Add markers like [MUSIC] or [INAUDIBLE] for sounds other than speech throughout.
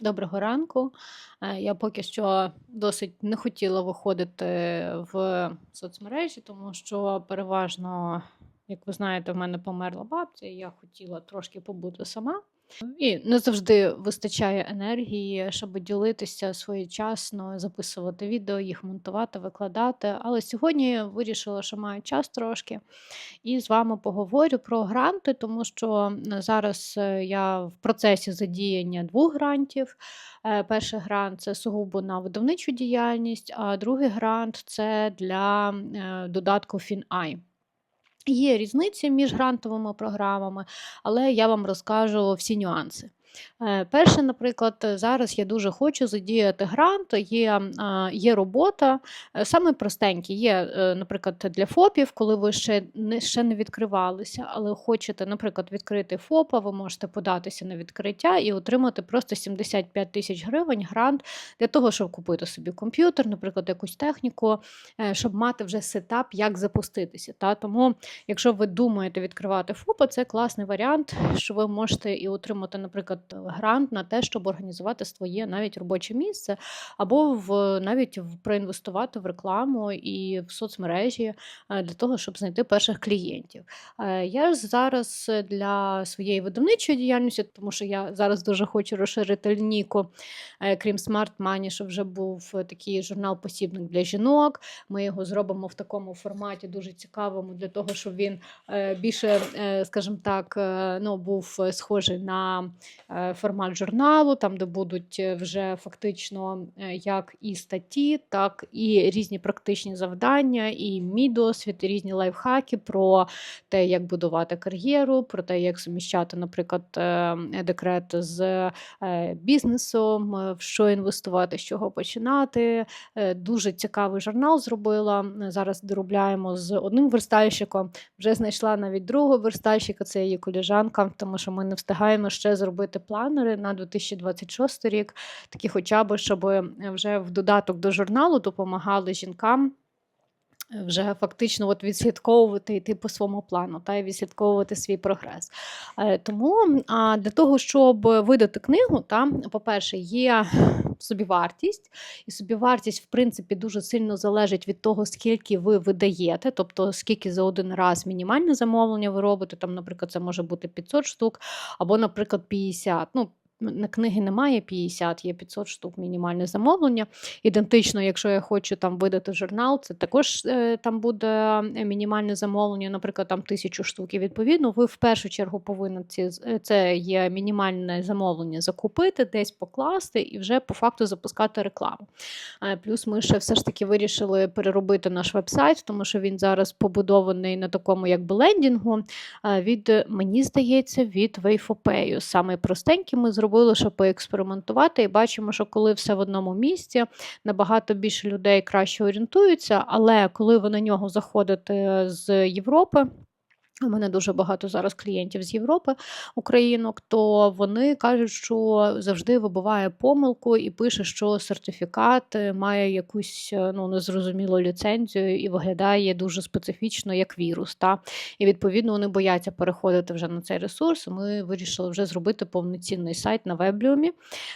Доброго ранку. Е, Я поки що досить не хотіла виходити в соцмережі, тому що переважно, як ви знаєте, в мене померла бабця, і я хотіла трошки побути сама. І не завжди вистачає енергії, щоб ділитися своєчасно, записувати відео, їх монтувати, викладати. Але сьогодні вирішила, що маю час трошки, і з вами поговорю про гранти, тому що е, зараз е, я в процесі задіяння двох грантів. Е, Перший грант це сугубо на видавничу діяльність, а другий грант це для додатку FinAI. Є різниця між грантовими програмами, але я вам розкажу всі нюанси. Е, Перше, наприклад, зараз я дуже хочу задіяти грант. Є, є робота, е, саме простенькі. Є, е, наприклад, для ФОПів, коли ви ще не, ще не відкривалися, але хочете, наприклад, відкрити ФОПа, ви можете податися на відкриття і отримати просто 75 тисяч гривень грант для того, щоб купити собі комп'ютер, наприклад, якусь техніку, щоб мати вже сетап, як запуститися. Та? Тому, якщо ви думаєте відкривати ФОПа, це класний варіант, що ви можете і отримати, наприклад, грант на те, щоб організувати своє навіть робоче місце, або в навіть в проінвестувати в рекламу і в соцмережі е, для того, щоб знайти перших клієнтів. Е, Я ж зараз для своєї видавничої діяльності, тому що я зараз дуже хочу розширити лінійку, е, крім Smart Money, щоб вже був такий журнал-посібник для жінок. Ми його зробимо в такому форматі дуже цікавому для того, щоб він е, більше, е, скажімо так, е, ну, був е, схожий на е, формат журналу, там, де будуть е, вже фактично е, як і статті, так і різні практичні завдання, і мій досвід, і різні лайфхаки про те, як будувати кар'єру, про те, як суміщати, наприклад, е, декрет з е, бізнесом, е, в що інвестувати, з чого починати. Е, Дуже цікавий журнал зробила. Е, Зараз доробляємо з одним верстальщиком. Вже знайшла навіть другого верстальщика, це її коліжанка, тому що ми не встигаємо ще зробити планери на 2026 рік, такі хоча б, щоб е, вже в додаток до журналу допомагали жінкам. Вже фактично от відслідковувати йти по своєму плану та й відслідковувати свій прогрес. Е, Тому для того, щоб видати книгу, та, по-перше, є собівартість, і собівартість, в принципі, дуже сильно залежить від того, скільки ви видаєте, тобто скільки за один раз мінімальне замовлення ви робите. Там, наприклад, це може бути 500 штук, або, наприклад, 50. Ну, на книги немає 50, є 500 штук мінімальне замовлення. Ідентично, якщо я хочу там видати журнал, це також е, там буде е, мінімальне замовлення, наприклад, там тисячу штук. І відповідно, ви в першу чергу повинні ці, е, це є мінімальне замовлення закупити, десь покласти і вже по факту запускати рекламу. Плюс ми ще все ж таки вирішили переробити наш веб-сайт, тому що він зараз побудований на такому якби лендінгу. е, Від, мені здається, від Wayfopay. Саме простенький ми зробили, щоб поекспериментувати, і бачимо, що коли все в одному місці, набагато більше людей краще орієнтуються, але коли ви на нього заходите з Європи. У мене дуже багато зараз клієнтів з Європи, українок, то вони кажуть, що завжди вибиває помилку і пише, що сертифікат е, має якусь е, ну, незрозумілу ліцензію і виглядає дуже специфічно як вірус. Та? І відповідно вони бояться переходити вже на цей ресурс. Ми вирішили вже зробити повноцінний сайт на Вебліумі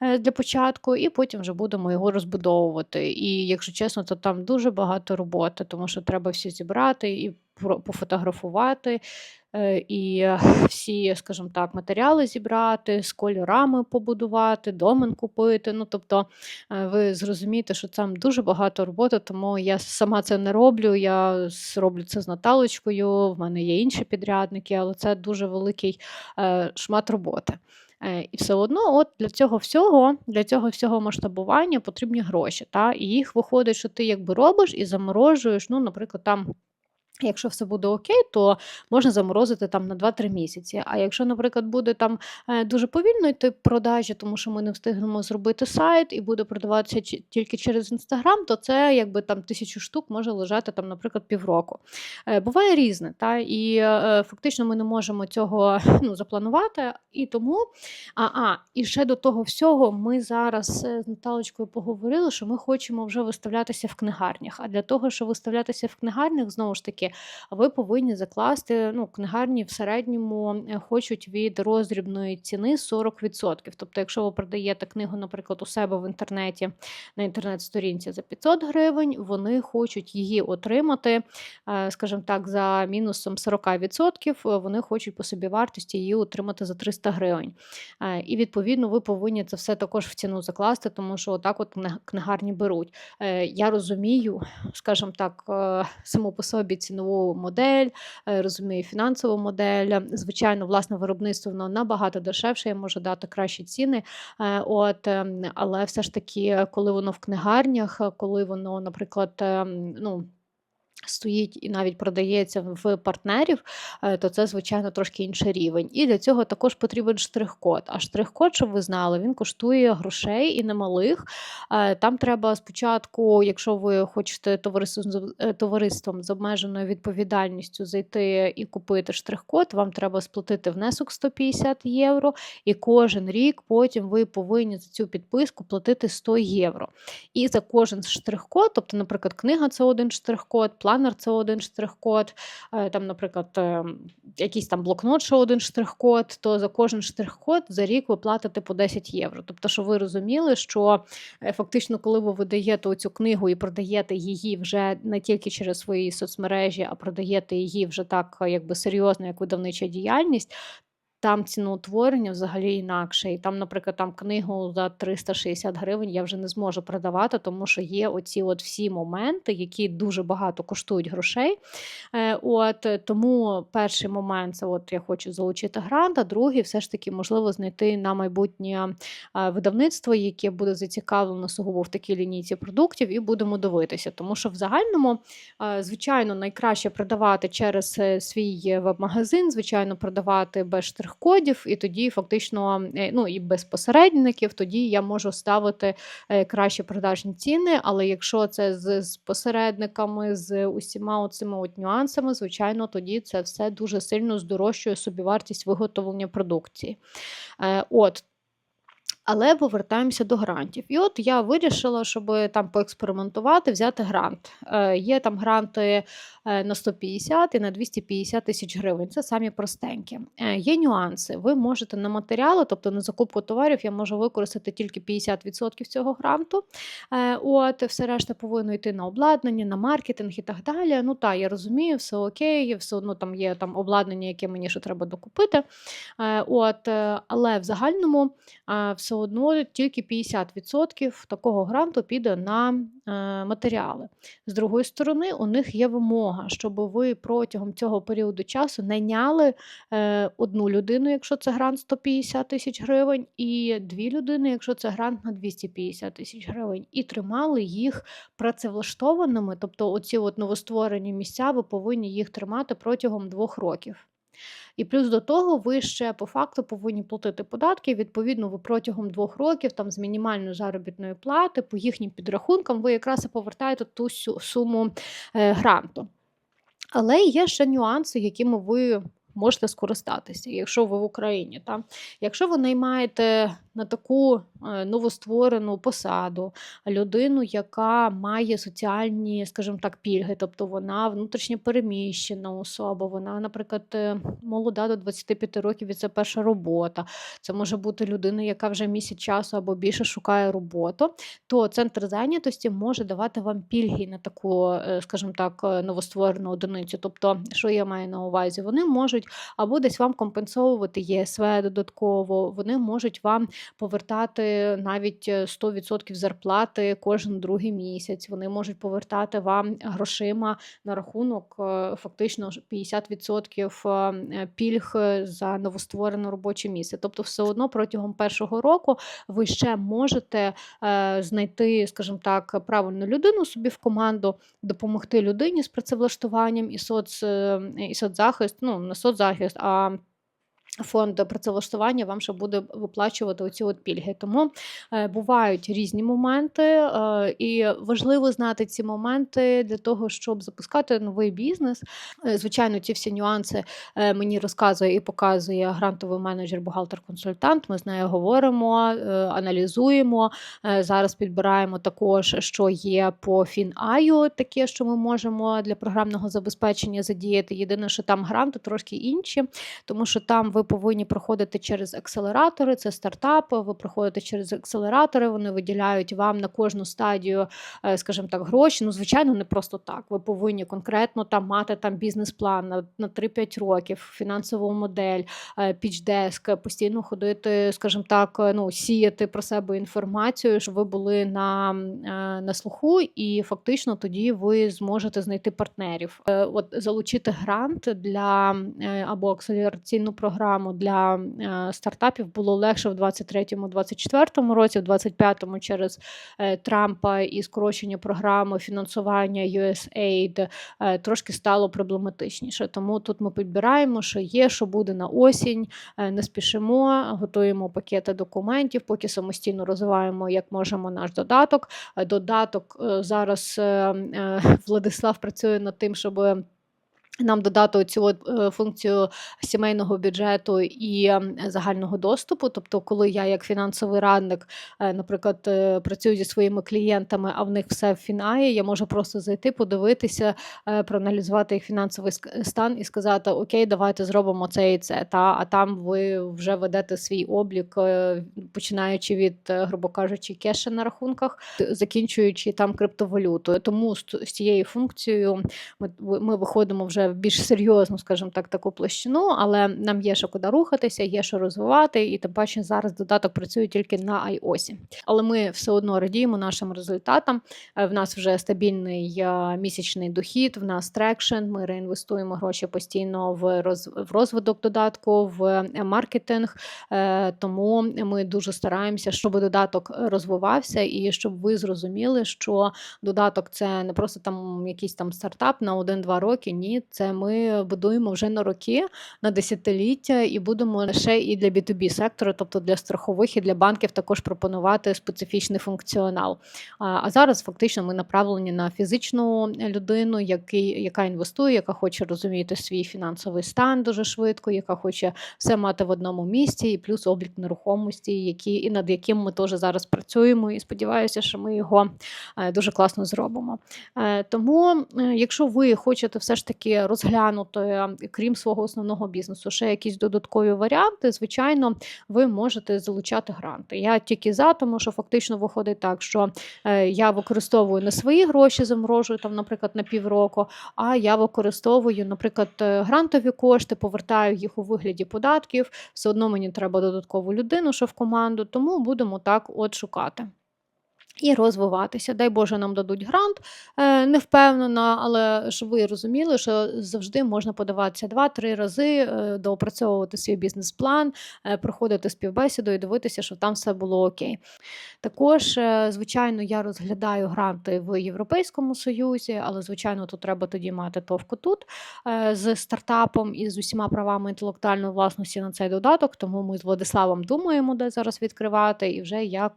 е, для початку, і потім вже будемо його розбудовувати. І якщо чесно, то там дуже багато роботи, тому що треба все зібрати і пофотографувати. е, І [LAUGHS] всі, скажімо так, матеріали зібрати, з кольорами побудувати, домен купити. Ну, тобто, е, ви зрозумієте, що там дуже багато роботи, тому я сама це не роблю. Я роблю це з Наталочкою, в мене є інші підрядники, але це дуже великий е, шмат роботи. І все одно, от для цього всього, для цього всього масштабування потрібні гроші. Та? І їх виходить, що ти якби робиш і заморожуєш, ну, наприклад, там. Якщо все буде окей, то можна заморозити там на 2-3 місяці. А якщо, наприклад, буде там е, дуже повільно йти продажі, тому що ми не встигнемо зробити сайт і буде продаватися тільки через інстаграм, то це якби там тисячу штук може лежати там, наприклад, півроку. Е, Буває різне, та і е, фактично ми не можемо цього ну, запланувати. І тому, а, а і ще до того всього, ми зараз з Наталочкою поговорили, що ми хочемо вже виставлятися в книгарнях. А для того, щоб виставлятися в книгарнях, знову ж таки, ви повинні закласти. Ну, книгарні в середньому е, хочуть від роздрібної ціни 40%. Тобто, якщо ви продаєте книгу, наприклад, у себе в інтернеті на інтернет-сторінці за 500 гривень, вони хочуть її отримати, е, скажімо так, за мінусом 40%, вони хочуть по собі вартості її отримати за 300 гривень. І відповідно ви повинні це все також в ціну закласти, тому що отак от книгарні беруть. Е, я розумію, скажімо так, е, саму по собі цінову модель, е, розумію фінансову модель. Звичайно, власне виробництво воно набагато дешевше, я можу дати кращі ціни. От, ем, Але все ж таки, коли воно в книгарнях, коли воно, наприклад, ем, ну. Стоїть і навіть продається в партнерів, е, то це, звичайно, трошки інший рівень. І для цього також потрібен штрих-код. А штрих-код, щоб ви знали, він коштує грошей і немалих. Е, там треба спочатку, якщо ви хочете е, товариством з обмеженою відповідальністю зайти і купити штрих-код, вам треба сплатити внесок 150 євро, і кожен рік потім ви повинні за цю підписку платити 100 євро. І за кожен штрих-код, тобто, наприклад, книга це один штрих-код планер це один штрих-код, е, там, наприклад, е, якийсь там блокнот, що один штрих-код, то за кожен штрих-код за рік ви платите по 10 євро. Тобто, що ви розуміли, що е, фактично, коли ви видаєте цю книгу і продаєте її вже не тільки через свої соцмережі, а продаєте її вже так, якби серйозно, як видавнича діяльність, там ціноутворення взагалі інакше. І там, наприклад, там книгу за 360 гривень я вже не зможу продавати, тому що є оці от всі моменти, які дуже багато коштують грошей. Е, от Тому перший момент це от я хочу залучити грант, а другий все ж таки можливо знайти на майбутнє е, видавництво, яке буде зацікавлено сугубо в такій лінійці продуктів, і будемо дивитися. Тому що в загальному, е, звичайно, найкраще продавати через свій веб-магазин, звичайно, продавати без штрих кодів, і тоді фактично е, ну і без посередників, тоді я можу ставити е, кращі продажні ціни. Але якщо це з, з посередниками, з усіма цими от нюансами, звичайно, тоді це все дуже сильно здорожчує собівартість виготовлення продукції. Е, от, але повертаємося до грантів. І от я вирішила, щоб там поекспериментувати, взяти грант. Е, Є там гранти е, на 150 і на 250 тисяч гривень. Це самі простенькі. Е, Є нюанси. Ви можете на матеріали, тобто на закупку товарів, я можу використати тільки 50% цього гранту. Е, От, все решта повинно йти на обладнання, на маркетинг і так далі. Ну так, я розумію, все окей, все одно там є там обладнання, яке мені ще треба докупити. Е, От, е, Але в загальному е, все все одно тільки 50% такого гранту піде на е, матеріали. З другої сторони, у них є вимога, щоб ви протягом цього періоду часу найняли е, одну людину, якщо це грант 150 тисяч гривень, і дві людини, якщо це грант на 250 тисяч гривень, і тримали їх працевлаштованими, тобто оці от новостворені місця, ви повинні їх тримати протягом двох років. І плюс до того, ви ще по факту повинні платити податки. Відповідно, ви протягом двох років там з мінімальної заробітної плати по їхнім підрахункам ви якраз і повертаєте ту суму е, гранту. Але є ще нюанси, якими ви можете скористатися, якщо ви в Україні. Та? Якщо ви наймаєте на таку е, новостворену посаду людину, яка має соціальні, скажімо так, пільги, тобто вона внутрішньо переміщена особа, вона, наприклад, е, молода до 25 років і це перша робота. Це може бути людина, яка вже місяць часу або більше шукає роботу, то центр зайнятості може давати вам пільги на таку, е, скажімо так, новостворену одиницю. Тобто, що я маю на увазі, вони можуть або десь вам компенсовувати ЄСВ додатково, вони можуть вам повертати навіть 100% е, зарплати кожен другий місяць. Вони можуть повертати вам грошима на рахунок е, фактично 50% е, пільг за новостворене робоче місце. Тобто, все одно протягом першого року ви ще можете знайти, скажімо так, правильну людину собі в команду, допомогти людині з працевлаштуванням і соц і соцзахист, ну не соцзахист, а фонд працевлаштування вам ще буде виплачувати оці от пільги. Тому е, бувають різні моменти, е, і важливо знати ці моменти для того, щоб запускати новий бізнес. Е, звичайно, ці всі нюанси мені розказує і показує грантовий менеджер, бухгалтер-консультант. Ми з нею говоримо, аналізуємо. Зараз підбираємо також, що є по Фінаю, таке, що ми можемо для програмного забезпечення задіяти. Єдине, що там гранти трошки інші, тому що там ви повинні проходити через акселератори, це стартапи. Ви проходите через акселератори, вони виділяють вам на кожну стадію, е, скажімо так, гроші. Ну, звичайно, не просто так. Ви повинні конкретно там мати там бізнес-план на, на 3-5 років, фінансову модель, е, пічдеск, постійно ходити, скажімо так, е, ну сіяти про себе інформацію, щоб ви були на, на слуху, і фактично тоді ви зможете знайти партнерів. От залучити грант для або акселераційну програму для е, стартапів було легше в 23-24 році, в 25-му через е, Трампа і скорочення програми фінансування USAID е, трошки стало проблематичніше. Тому тут ми підбираємо, що є, що буде на осінь. Не спішимо, готуємо пакети документів, поки самостійно розвиваємо як можемо наш додаток. Додаток зараз [LAUGHS] Владислав працює над тим, щоб нам додати цю е, функцію сімейного бюджету і загального доступу. Тобто, коли я як фінансовий радник, е, наприклад, е, працюю зі своїми клієнтами, а в них все в фінаї, я можу просто зайти, подивитися, проаналізувати їх фінансовий стан і сказати: Окей, давайте зробимо це і це. Та а там ви вже ведете свій облік, починаючи від, грубо кажучи, кеша на рахунках, закінчуючи там криптовалютою. Тому з цією функцією ми, ми виходимо вже в більш серйозну, скажімо так, таку площину, але нам є ще куди рухатися, є що розвивати, і тим паче зараз додаток працює тільки на iOS. Але ми все одно радіємо нашим результатам. Е, В нас вже стабільний е, місячний дохід, в нас трекшн. Ми реінвестуємо гроші постійно в роз, в розвиток додатку, в е, маркетинг. Тому ми дуже стараємося, щоб додаток розвивався, і щоб ви зрозуміли, що додаток це не просто там якийсь там стартап на 1-2 роки. Ні, це ми будуємо вже на роки, на десятиліття, і будемо лише і для B2B сектору, тобто для страхових і для банків, також пропонувати специфічний функціонал. А, а зараз фактично ми направлені на фізичну людину, який, яка інвестує, яка хоче розуміти свій фінансовий стан дуже швидко, яка хоче все мати в одному місці, і плюс облік нерухомості, які і над яким ми теж зараз працюємо. І сподіваюся, що ми його е, дуже класно зробимо. Е, Тому, е, якщо ви хочете все ж таки розглянути, е, крім свого основного бізнесу, ще якісь додаткові варіанти, звичайно, ви можете залучати гранти. Я тільки за, тому що фактично виходить так, що е, я використовую не свої гроші, заморожую там, наприклад, на півроку, а я використовую, наприклад, е, грантові кошти, повертаю їх у вигляді податків. Все одно мені треба додаткову людину, що в команду, тому будемо так от шукати. І розвиватися. Дай Боже, нам дадуть грант, е, не впевнена, але щоб ви розуміли, що завжди можна подаватися два-три рази, е, доопрацьовувати свій бізнес-план, е, проходити співбесіду і дивитися, що там все було окей. Також, звичайно, я розглядаю гранти в Європейському Союзі, але, звичайно, тут треба тоді мати товку тут з стартапом і з усіма правами інтелектуальної власності на цей додаток. Тому ми з Владиславом думаємо, де зараз відкривати, і вже як,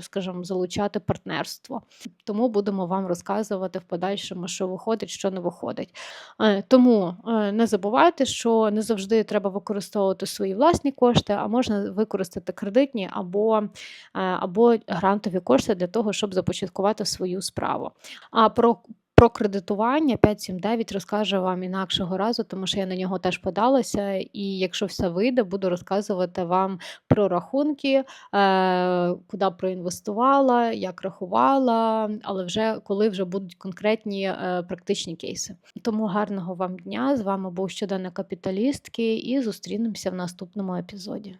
скажімо, залучати партнерство. Тому будемо вам розказувати в подальшому, що виходить, що не виходить. Е, Тому е, не забувайте, що не завжди треба використовувати свої власні кошти, а можна використати кредитні або, е, або грантові кошти для того, щоб започаткувати свою справу. А про про кредитування 579 розкаже вам інакшого разу, тому що я на нього теж подалася. І якщо все вийде, буду розказувати вам про рахунки, е, куди проінвестувала, як рахувала, але вже коли вже будуть конкретні е, практичні кейси. Тому гарного вам дня! З вами був щоденник капіталістки, і зустрінемося в наступному епізоді.